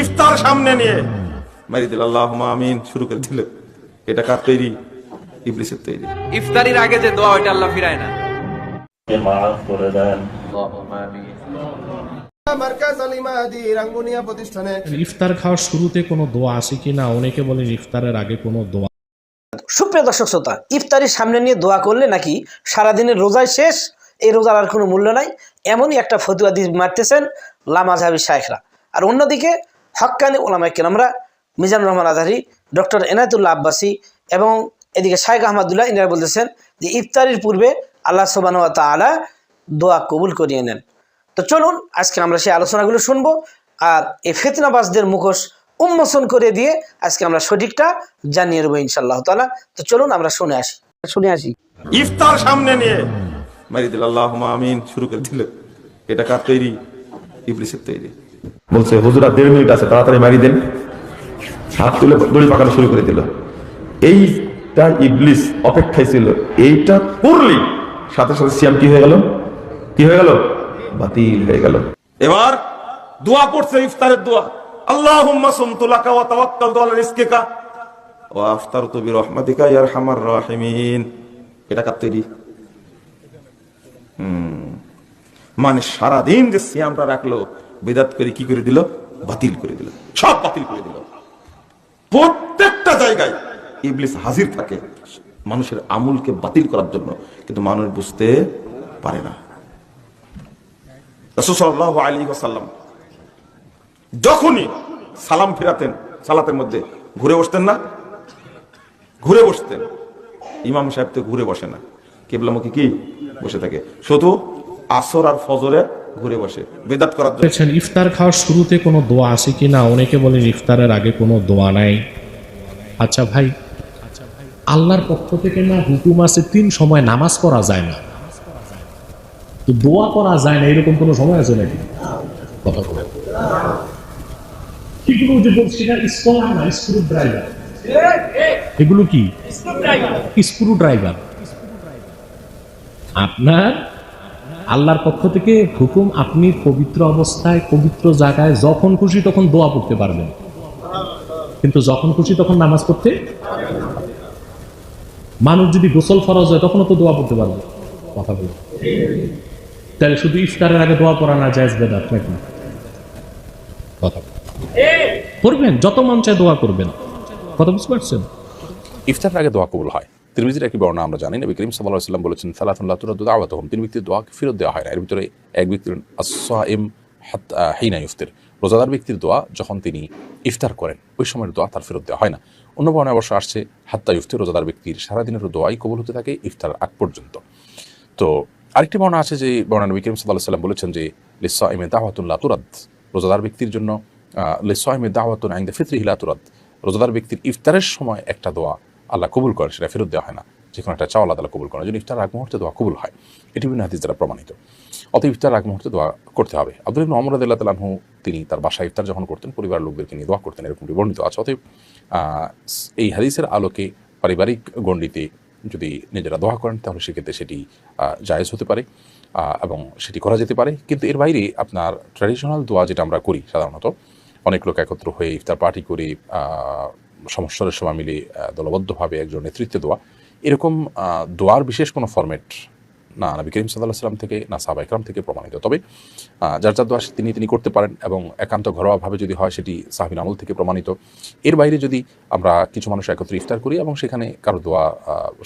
ইফতার সামনে নিয়ে। মারি দিল আল্লাহ আমিন শুরু করে দিল। এটা কার তৈরি? ইবলিসের তৈরি। ইফতারির আগে যে দোয়া ওইটা আল্লাহ ফিরায় না। মাফ করে দেন। ইফতার খাওয়ার শুরুতে কোনো দোয়া আছে কিনা অনেকে বলেন ইফতারের আগে কোনো দোয়া। সুপ্রিয় দর্শক শ্রোতা ইফতারির সামনে নিয়ে দোয়া করলে নাকি সারাদিনের রোজায় শেষ? এই রোজার আর কোনো মূল্য নাই। এমনই একটা ফতুয়া দিয়ে মারতেছেন লামাজহাবি শায়েখরা। আর অন্যদিকে হক্কানি ওলামাই কেরামরা মিজানুর রহমান আজহারি ডক্টর এনায়তুল্লাহ আব্বাসী এবং এদিকে শায়েখ আহমদুল্লাহ ইনারা বলতেছেন যে ইফতারির পূর্বে আল্লাহ সোবান তালা দোয়া কবুল করিয়ে নেন। তো চলুন আজকে আমরা সেই আলোচনাগুলো শুনব আর এই ফেতনাবাজদের মুখোশ উন্মোচন করে দিয়ে আজকে আমরা সঠিকটা জানিয়ে দেবো ইনশাল্লাহ তালা তো চলুন আমরা শুনে আসি। শুনে আসি। ইফতার সামনে নিয়ে। মারি দিল আল্লাহ আমিন শুরু করে দিল। এটা কার তৈরি? ইবলিসের তৈরি। বলছে, হুজুরা, দেড় মিনিট আছে, তাড়াতাড়ি মারি দেন। হাত তুলে দড়ি পাকানো শুরু করে দিল। এইটা ইবলিস অপেক্ষায় ছিল। এইটা করলি সাথে সাথে সিয়াম কি হয়ে গেল? কি হয়ে গেল? বাতিল হয়ে গেল। এবার দোয়া পড়ছে, ইফতারের দোয়া। ওয়া তাওয়াক্কালতু আলা ওয়া আফতারতু বিরহমাতিকা রাহিমিন। এটা মানে সারাদিন যে সিয়ামটা রাখল বেদাত করে কি করে দিল? বাতিল করে দিল। সব বাতিল করে দিল। প্রত্যেকটা জায়গায় ইবলিস হাজির থাকে মানুষের আমুলকে বাতিল করার জন্য, কিন্তু মানুষ বুঝতে পারে না। যখনই সালাম ফেরাতেন, সালাতের মধ্যে ঘুরে বসতেন না? ঘুরে বসতেন। ইমাম সাহেব তো ঘুরে বসে না। কেবলামুখী কি? বসে থাকে। শুধু আসর আর ফজরে ঘুরে বসে। বেদাত করার জন্য। ইফতার খাওয়ার শুরুতে কোনো দোয়া আছে কি না? অনেকে বলেন ইফতারের আগে কোনো দোয়া নাই। আচ্ছা ভাই আল্লাহর পক্ষ থেকে না হুকুম আছে তিন সময় নামাজ পড়া যায় না। তো দোয়া করা যায় না এরকম কোনো সময় আছে নাকি? কথা বলে এগুলো যে বলছি না স্ক্রু ড্রাইভার। এগুলো কি? Screwdriver. আপনার আল্লাহর পক্ষ থেকে হুকুম আপনি পবিত্র অবস্থায়, পবিত্র জায়গায় যখন খুশি তখন দোয়া পড়তে পারবেন। কিন্তু যখন খুশি তখন নামাজ পড়তে মানুষ যদি গোসল ফরজ হয় তখনও তো দোয়া পড়তে পারবে। কথা বলে। তাহলে শুধু ইফতারের আগে দোয়া পড়া না যায় বেদাত নাকি? কথা। পড়বেন, যত মন চায় দোয়া করবেন। কথা বুঝতে পারছেন? ইফতারের আগে দোয়া কবুল হয়। তিরমিজির একটি বর্ণনা আমরা জানি। নবী করিম সাল্লাহ সাল্লাম বলেছেন সালাতুল্লাহ তুরাদ দাওয়াত হম তিন ব্যক্তির দোয়া ফেরত দেওয়া হয় না। এর ভিতরে এক ব্যক্তির আসসাইম হিনা ইফতির। রোজাদার ব্যক্তির দোয়া যখন তিনি ইফতার করেন, ওই সময়ের দোয়া তার ফেরত দেওয়া হয় না। অন্য বর্ণায় অবশ্য আসছে, হাত্তা ইফতির রোজাদার ব্যক্তির সারাদিনের দোয়াই কবুল হতে থাকে ইফতার আগ পর্যন্ত। তো আরেকটি বর্ণনা আছে যে বর্ণনা নবী করিম সাল্লাহ সাল্লাম বলেছেন যে লিসা ইমে দাওয়াতুল্লাহ তুরাদ। রোজাদার ব্যক্তির জন্য লিসা ইমে দাওয়াতুন আইন্দা ফিত্রি হিলা তুরাদ। রোজাদার ব্যক্তির ইফতারের সময় একটা দোয়া আল্লাহ কবুল করেন সেটা ফেরত দেওয়া হয় না। যে কোনো একটা চাওয়াল আল্লাহ কবুল করেন এই জন্য ইফতার আগ মুহূর্তে দোয়া কবুল হয়, এটি বিভিন্ন হাদিস দ্বারা প্রমাণিত। অত ইফতার আগ মুহূর্তে দোয়া করতে হবে। আব্দুল ইবনে অমর আদাল্লাহ তালাহু তিনি তার বাসায় ইফতার যখন করতেন পরিবার লোকদেরকে নিয়ে দোয়া করতেন, এরকমটি বর্ণিত আছে। অতএব এই হাদিসের আলোকে পারিবারিক গণ্ডিতে যদি নিজেরা দোয়া করেন, তাহলে সেক্ষেত্রে সেটি জায়েজ হতে পারে এবং সেটি করা যেতে পারে। কিন্তু এর বাইরে আপনার ট্র্যাডিশনাল দোয়া যেটা আমরা করি সাধারণত, অনেক লোক একত্র হয়ে ইফতার পার্টি করে সমস্যার সময় মিলে দলবদ্ধভাবে একজন নেতৃত্বে দেওয়া। এরকম দোয়ার বিশেষ কোনো ফরম্যাট না, নবী করিম সাল্লাহ সাল্লাম থেকে, না সাহবা ইকরাম থেকে প্রমাণিত। তবে যার যার দোয়া তিনি তিনি করতে পারেন এবং একান্ত ঘরোয়াভাবে যদি হয়, সেটি সাহাবিন আমল থেকে প্রমাণিত। এর বাইরে যদি আমরা কিছু মানুষ একত্রে ইফতার করি এবং সেখানে কারও দোয়া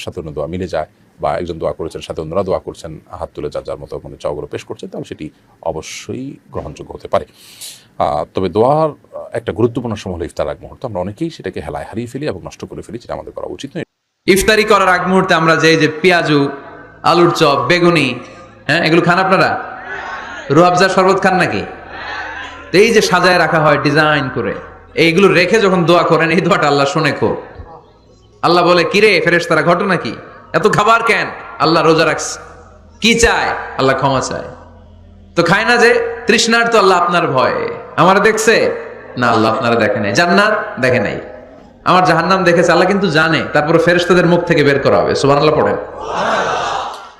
সাথে অন্য দোয়া মিলে যায় বা একজন দোয়া করেছেন, সাথে অন্যরা দোয়া করছেন, হাত তুলে যার যার মতো মানে চাওগুলো পেশ করছেন তাহলে সেটি অবশ্যই গ্রহণযোগ্য হতে পারে। তবে দোয়ার একটা গুরুত্বপূর্ণ সময় হলো ইফতার আগ মুহূর্ত। আমরা অনেকেই সেটাকে হেলায় হারিয়ে ফেলি এবং নষ্ট করে ফেলি, যেটা আমাদের করা উচিত নয়। ইফতারি করার আগ মুহূর্তে আমরা যে যে পেঁয়াজু আলুর চপ, বেগুনি হ্যাঁ এগুলো খান আপনারা? রুয়াবজার শরবত খান নাকি? এই যে সাজায় রাখা হয় ডিজাইন করে, এইগুলো রেখে যখন দোয়া করেন, এই দোয়াটা আল্লাহ শুনে খো আল্লাহ বলে, কিরে ফেরেস তারা ঘটনা কি এত খাবার কেন? আল্লাহ রোজা রাখছে। কি চায়? আল্লাহ ক্ষমা চায়। তো খায় না যে, তৃষ্ণার তো আল্লাহ আপনার ভয়। আমার দেখছে? না, আল্লাহ আপনারা দেখে নাই। জান্নাত? দেখে নাই। আমার জাহান্নাম দেখেছে, আল্লাহ কিন্তু জানে। তারপরে ফেরেশতাদের মুখ থেকে বের করা হবে। সুবহানাল্লাহ পড়েন।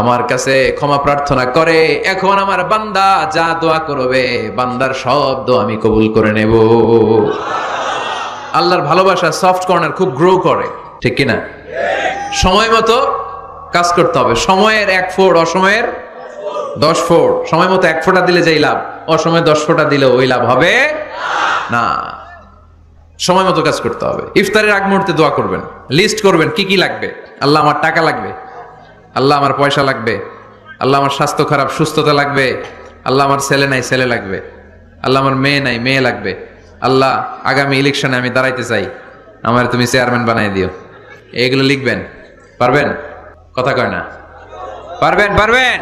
আমার কাছে ক্ষমা প্রার্থনা করে, এখন আমার বান্দা যা দোয়া করবে, বান্দার সব দোয়া আমি কবুল করে নেব। আল্লাহর ভালোবাসা সফট কর্নার খুব গ্রো করে, ঠিক কিনা? সময় মতো কাজ করতে হবে। সময়ের এক ফোর অসময়ের দশ ফোর সময় মতো এক ফোঁটা দিলে যেই লাভ, অসময়ে দশ ফোঁটা দিলে ওই লাভ হবে না। সময় মতো কাজ করতে হবে। ইফতারের আগ মুহূর্তে দোয়া করবেন। লিস্ট করবেন কি কি লাগবে। আল্লাহ, আমার টাকা লাগবে। আল্লাহ আমার পয়সা লাগবে, আল্লাহ আমার স্বাস্থ্য খারাপ, সুস্থতা লাগবে, আল্লাহ আমার ছেলে নাই, ছেলে লাগবে, আল্লাহ আমার মেয়ে নাই, মেয়ে লাগবে, আল্লাহ আগামী ইলেকশনে আমি দাঁড়াইতে চাই, আমার তুমি চেয়ারম্যান বানাই দিও। এগুলো লিখবেন, পারবেন? কথা কয় না। পারবেন পারবেন?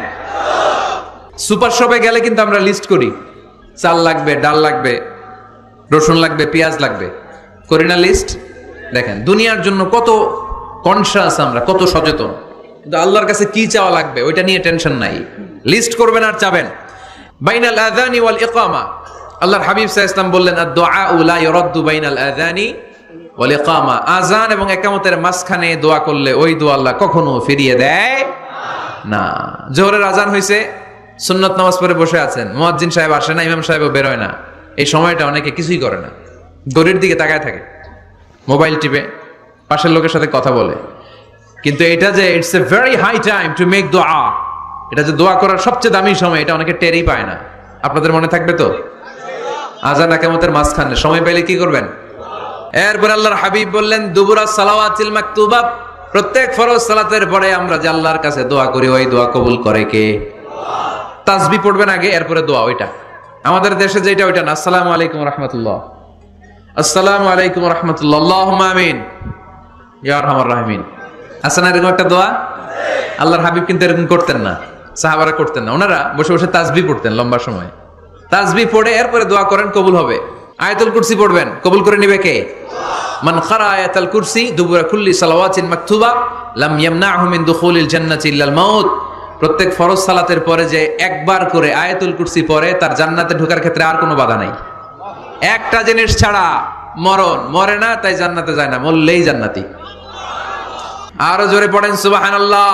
সুপার শপে গেলে কিন্তু আমরা লিস্ট করি, চাল লাগবে, ডাল লাগবে, রসুন লাগবে, পেঁয়াজ লাগবে। করি না লিস্ট দেখেন, দুনিয়ার জন্য কত কনসাস আমরা, কত সচেতন। কিন্তু আল্লাহর কাছে কি চাওয়া লাগবে, ওইটা নিয়ে টেনশন নাই। লিস্ট করবেন আর চাবেন। বাইনাল আযানি ওয়াল ইকামা। আল্লাহর হাবিব আলাইহি ওয়াসাল্লাম বললেন, আদ-দুআ লা ইউরাদ্দু বাইনাল আযানি ওয়াল ইকামা। আযান এবং ইকামতের মাঝখানে দোয়া করলে ওই দোয়া আল্লাহ কখনো ফিরিয়ে দেয় না। জোহরের আজান হয়েছে সুন্নত নামাজ পড়ে বসে আছেন। মুয়াজ্জিন সাহেব আসে না, ইমাম সাহেবও বেরোয় না। এই সময়টা অনেকে কিছুই করে না। গরির দিকে তাকায় থাকে। মোবাইল টিপে, পাশের লোকের সাথে কথা বলে। কিন্তু এটা যে it's a very high time to make দোয়া এটা যে দোয়া করার সবচেয়ে দামি সময়, এটা অনেকে টেরই পায় না। আপনাদের মনে থাকবে তো? আজান আকামতের মাঝখানে। সময় পেলে কি করবেন? এরপর আল্লাহর হাবিব বললেন, দুবুরা সালাওয়াতিল মাকতুবা। প্রত্যেক ফরজ সালাতের পরে আমরা যে আল্লাহর কাছে দোয়া করি, ওই দোয়া কবুল করে কে? তাসবি পড়বেন আগে, এরপরে দোয়া, ওইটা। আমাদের দেশে যেটা, ওইটা না। আসসালামু আলাইকুম রহমতুল্লাহ। আসসালামু আলাইকুম রহমতুল্লাহ। আল্লাহুম্মা আমিন। ইয়া আরহামার রাহিমিন। আছে না এরকম একটা দোয়া? আল্লাহর হাবিব কিন্তু এরকম করতেন না। সাহাবারা করতেন না। ওনারা বসে বসে তাসবি পড়তেন লম্বা সময়। তাসবি পড়ে এরপরে দোয়া করেন, কবুল হবে। আয়াতুল কুরসি পড়বেন। কবুল করে নিবে কে? মান খারা আয়াতুল কুরসি দুবুরা কুল্লি সালাওয়াতিন মাকতুবা লাম ইয়ামনাহু মিন দুখুলিল জান্নাতি ইল্লাল মাউত। প্রত্যেক ফরজ সালাতের পরে যে একবার করে আয়াতুল কুরসি পড়ে, তার জান্নাতে ঢোকার ক্ষেত্রে আর কোনো বাধা নাই। একটা জিনিস ছাড়া মরণ, মরে না, তাই জান্নাতে যায় না। মরলেই জান্নাতি। আরও জোরে পড়েন সুবহানাল্লাহ।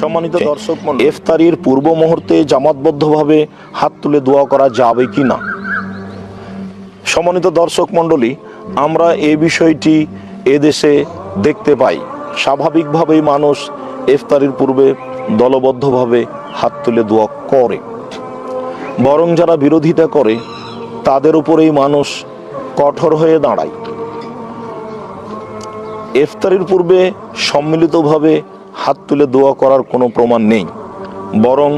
সম্মানিত দর্শক মণ্ডলী, ইফতারির পূর্ব মুহূর্তে জামাতবদ্ধভাবে হাত তুলে দোয়া করা যাবে কি না? সম্মানিত দর্শক মণ্ডলী আমরা এই বিষয়টি এদেশে দেখতে পাই। স্বাভাবিকভাবেই মানুষ ইফতারির পূর্বে দলবদ্ধভাবে হাত তুলে দোয়া করে। বরং যারা বিরোধিতা করে তাদের উপরেই মানুষ কঠোর হয়ে দাঁড়ায়। ইফতারির পূর্বে সম্মিলিতভাবে হাত তুলে দোয়া করার কোনো প্রমাণ নেই, বরং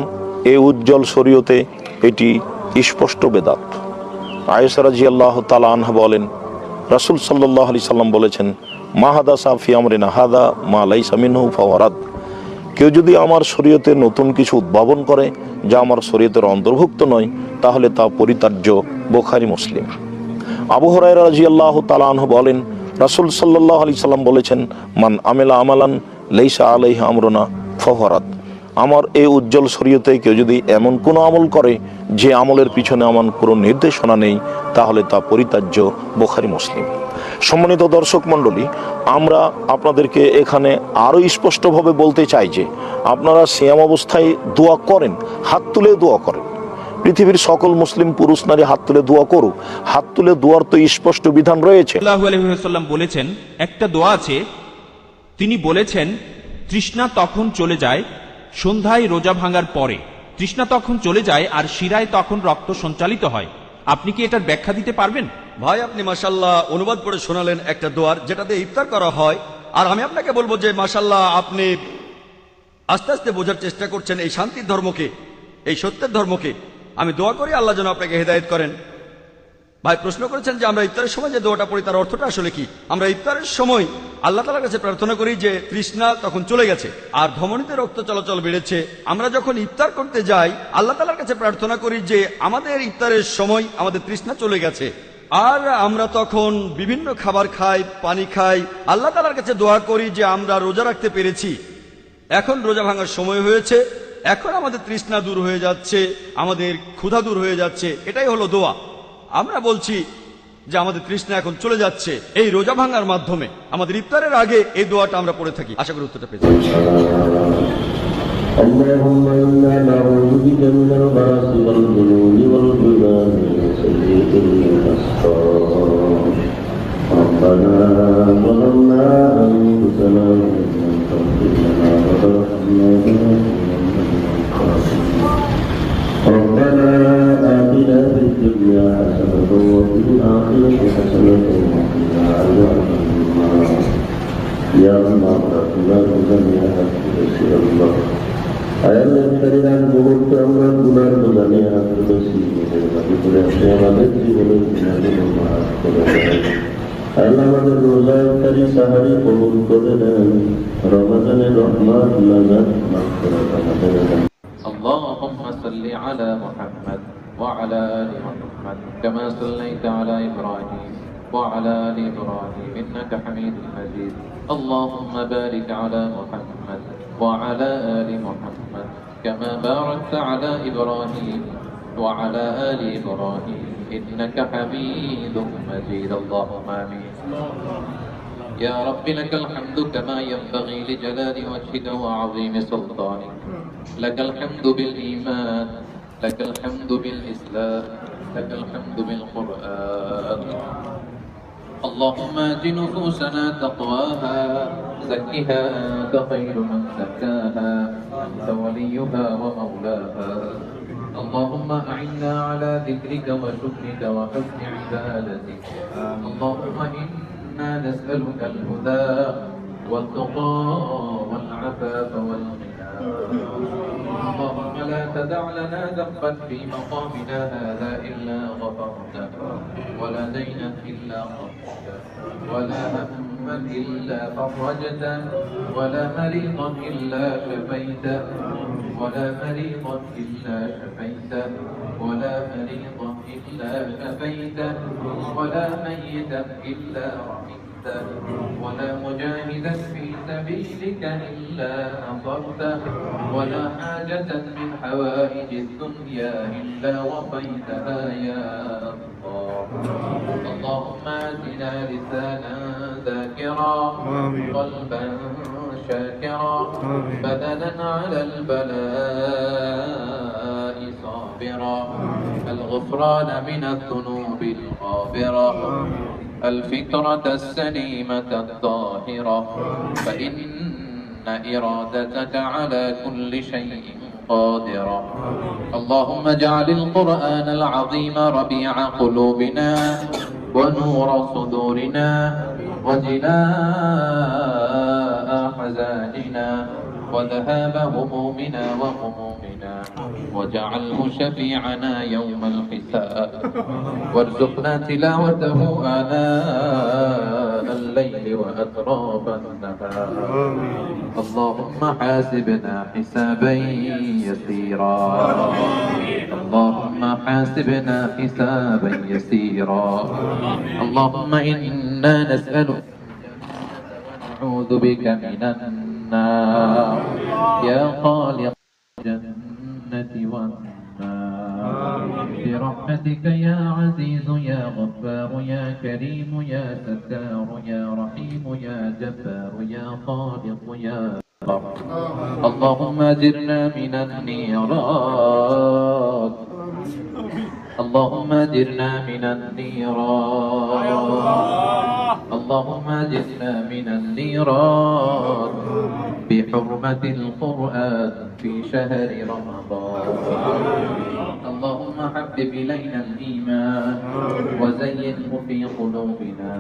এ উজ্জ্বল শরীয়তে এটি স্পষ্ট বেদাত। আয়েসারাজি আল্লাহ তালা আনহা বলেন, রাসুল সাল্লাহ আলি সাল্লাম বলেছেন মাহাদা সাফি আমরিনা হাদা, মা লাই সামিনহু ফাওয়ারাদ কেউ যদি আমার শরীয়তে নতুন কিছু উদ্ভাবন করে, যা আমার শরীয়তের অন্তর্ভুক্ত নয়, তাহলে তা পরিতার্য বোখারি মুসলিম। আবু হরাইরা রাজি আল্লাহ তালাহ বলেন রাসুল সাল্লাহ আলি সাল্লাম বলেছেন, মান আমেলা আমালান, লেইসা আলাইহ আমরনা ফহরাত আমার এই উজ্জ্বল শরীয়তে কেউ যদি এমন কোনো আমল করে, যে আমলের পিছনে আমার কোনো নির্দেশনা নেই, তাহলে তা পরিতার্য বোখারি মুসলিম। সম্মানিত দর্শক মণ্ডলী, আমরা আপনাদেরকে এখানে আরও স্পষ্টভাবে বলতে চাই যে, আপনারা সিয়াম অবস্থায় দোয়া করেন, হাত তুলে দোয়া করেন। পৃথিবীর সকল মুসলিম পুরুষ নারী হাত তুলে দোয়া করুক। হাত তুলে দোয়ার তো স্পষ্ট বিধান রয়েছে। বলেছেন একটা দোয়া আছে। তিনি বলেছেন তৃষ্ণা তখন চলে যায় সন্ধ্যায় রোজা ভাঙার পরে। তৃষ্ণা তখন চলে যায় আর শিরায় তখন রক্ত সঞ্চালিত হয়। আপনি কি এটার ব্যাখ্যা দিতে পারবেন? ভাই আপনি মাসাল্লাহ অনুবাদ করে শোনালেন একটা দোয়ার যেটাতে ইফতার করা হয়। আর আমি আপনাকে বলব যে মাসাল্লাহ আপনি আস্তে আস্তে বোঝার চেষ্টা করছেন এই শান্তির ধর্মকে এই সত্যের ধর্মকে। আমি দোয়া করি আল্লাহ যেন আপনাকে হেদায়েত করেন। ভাই, প্রশ্ন করেছেন যে আমরা ইফতারের সময় যে দোয়াটা পড়ি, তার অর্থটা আসলে কি? আমরা ইফতারের সময় আল্লাহ তালার কাছে প্রার্থনা করি যে তৃষ্ণা তখন চলে গেছে, আর ধমনীতে রক্ত চলাচল বেড়েছে। আমরা যখন ইফতার করতে যাই, আল্লাহ তালার কাছে প্রার্থনা করি যে আমাদের ইফতারের সময় আমাদের তৃষ্ণা চলে গেছে। আর আমরা তখন বিভিন্ন খাবার খাই, পানি খাই, আল্লাহ তালার কাছে দোয়া করি যে আমরা রোজা রাখতে পেরেছি। এখন রোজা ভাঙার সময় হয়েছে এখন আমাদের তৃষ্ণা দূর হয়ে যাচ্ছে আমাদের ক্ষুধা দূর হয়ে যাচ্ছে এটাই হলো দোয়া আমরা বলছি যে আমাদের তৃষ্ণা এখন চলে যাচ্ছে এই রোজা ভাঙার মাধ্যমে আমাদের ইফতারের আগে এই দোয়াটা আমরা পড়ে থাকি আশা করি উত্তরটা পেয়েছি اللهم إنا نعوذ بك من البرص والجنون والجبال وسيئة الأسقام ربنا ظلمنا أنفسنا وإن لم تغفر لنا وترحمنا ربنا آتنا في الدنيا حسنة وفي الآخرة حسنة وقنا عذاب النار يا الله ربنا جميع حسنة الله আয়াল্লাহ শরীরান মুহূর্তে আমরা গুনার দোকানে হাত তুলেছি মেহরবানি করে আপনি আমাদের জীবনের গুণাগুলো মাফ করে দেন আল্লাহ আমাদের রোজা ইফতারি সাহারি কবুল করে দেন রমাদানের রহমান লাগাত মাফ করে আমাদের দেন اللهم صل على محمد وعلى آل محمد كما صليت على إبراهيم وعلى آل إبراهيم إنك حميد مجيد. اللهم بارك على محمد وعلى آل محمد كما باركت على إبراهيم وعلى آل إبراهيم إنك حميد مجيد. اللهم آمين. يا رب لك الحمد كما ينبغي لجلال وجهك وعظيم سلطانك. لك الحمد بالإيمان لك الحمد بالإسلام لك الحمد بالقرآن. اللهم آت نفوسنا تقواها زكها أنت خير من زكاها أنت وليها ومولاها. اللهم أعنا على ذكرك وشكرك وحسن عبادتك. اللهم إنا نسألك الهدى والتقى والعفاف والغنى. اللهم لا تدع لنا ذنبا في مقامنا هذا إلا غفرته ولا دينا إلا غفرته ولا هما إلا فرجته ولا مريضا إلا شفيته ولا مريضا إلا شفيته ولا مريضا إلا شفيته ولا ميتا إلا رحمته. ولا مجاهدا في سبيلك إلا نصرته ولا حاجة من حوائج الدنيا إلا وفيتها يا الله. اللهم آتنا لسانا ذاكرا قلبا شاكرا بدنا على البلاء صابرا. الغفران من الذنوب الغافرة الفكرة السليمة الطاهرة فإن إرادتك على كل شيء قادرة. اللهم اجعل القرآن العظيم ربيع قلوبنا ونور صدورنا وجلاء أحزاننا وذهاب همومنا وغمومنا. واجعله شفيعنا يوم الحساب. وارزقنا تلاوته آناء الليل وأطراف النهار. اللهم حاسبنا حسابا يسيرا. اللهم حاسبنا حسابا يسيرا. اللهم إنا نسألك. ونعوذ بك من النار. يا خالق الجنة. والنار برحمتك يا عزيز يا غفار يا كريم يا ستار يا رحيم يا جبار يا خالق يا رب. اللهم اجرنا من النيران اللهم اجرنا من النيران اللهم اجرنا من النيران بحرمة القرآن في شهر رمضان اللهم حبب إلينا الإيمان وزينه في قلوبنا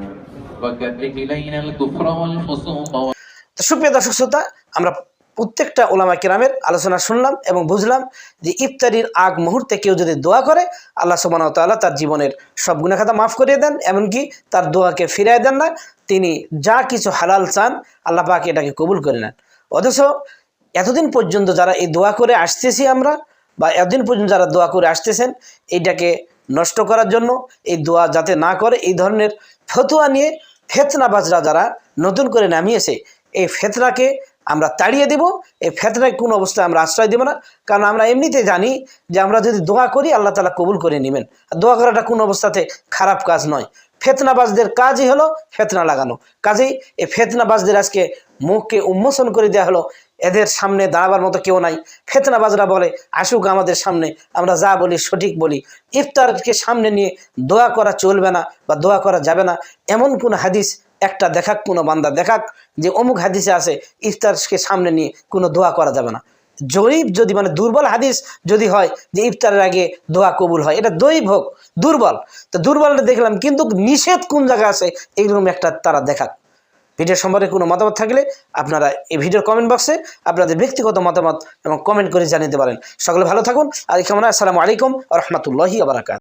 وكره إلينا الكفر والفسوق وال... তো সুপ্রিয় দর্শক শ্রোতা আমরা প্রত্যেকটা ওলামা কিরামের আলোচনা শুনলাম এবং বুঝলাম যে ইফতারির আগ মুহূর্তে কেউ যদি দোয়া করে আল্লাহ সুবাহ তাল্লাহ তার জীবনের সব গুণাখাতা মাফ করিয়ে দেন এমনকি তার দোয়াকে ফিরিয়ে দেন না তিনি যা কিছু হালাল চান আল্লাহ পাক এটাকে কবুল করে নেন অথচ এতদিন পর্যন্ত যারা এই দোয়া করে আসতেছি আমরা, বা এতদিন পর্যন্ত যারা দোয়া করে আসতেছেন, এইটাকে নষ্ট করার জন্য এই দোয়া যাতে না করে, এই ধরনের ফতুয়া নিয়ে ফেতনাবাজরা যারা নতুন করে নামিয়েছে, এই ফেতনাকে আমরা তাড়িয়ে দেব, এই ফেতনায় কোনো অবস্থায় আমরা আশ্রয় দেব না। কারণ আমরা এমনিতে জানি যে আমরা যদি দোয়া করি, আল্লাহ তালা কবুল করে নেবেন। আর দোয়া করাটা কোনো অবস্থাতে খারাপ কাজ নয়। ফেতনাবাজদের কাজই হলো ফেতনা লাগানো। কাজেই এই ফেতনাবাজদের আজকে মুখকে উন্মোচন করে দেওয়া হলো। এদের সামনে দাঁড়াবার মতো কেউ নাই। ফেতনাবাজরা বলে, আসুক আমাদের সামনে, আমরা যা বলি সঠিক বলি। ইফতারকে সামনে নিয়ে দোয়া করা চলবে না বা দোয়া করা যাবে না। এমন কোন হাদিস একটা দেখাক, কোনো বান্দা দেখাক যে অমুক হাদিসে আছে, ইফতারকে সামনে নিয়ে কোনো দোয়া করা যাবে না। জরিব যদি মানে দুর্বল হাদিস যদি হয় যে ইফতারের আগে দোয়া কবুল হয়, এটা দৈব হোক, দুর্বল। তো দুর্বলটা দেখলাম, কিন্তু নিষেধ কোন জায়গায় আছে, এইরকম একটা তারা দেখাক। ভিডিও সম্পর্কে কোনো মতামত থাকলে আপনারা এই ভিডিওর কমেন্ট বক্সে আপনাদের ব্যক্তিগত মতামত এবং কমেন্ট করে জানিয়ে দিতে পারেন। সকলে ভালো থাকুন। আর কামনা আসসালামু আলাইকুম রহমতুল্লাহি আবরাকাত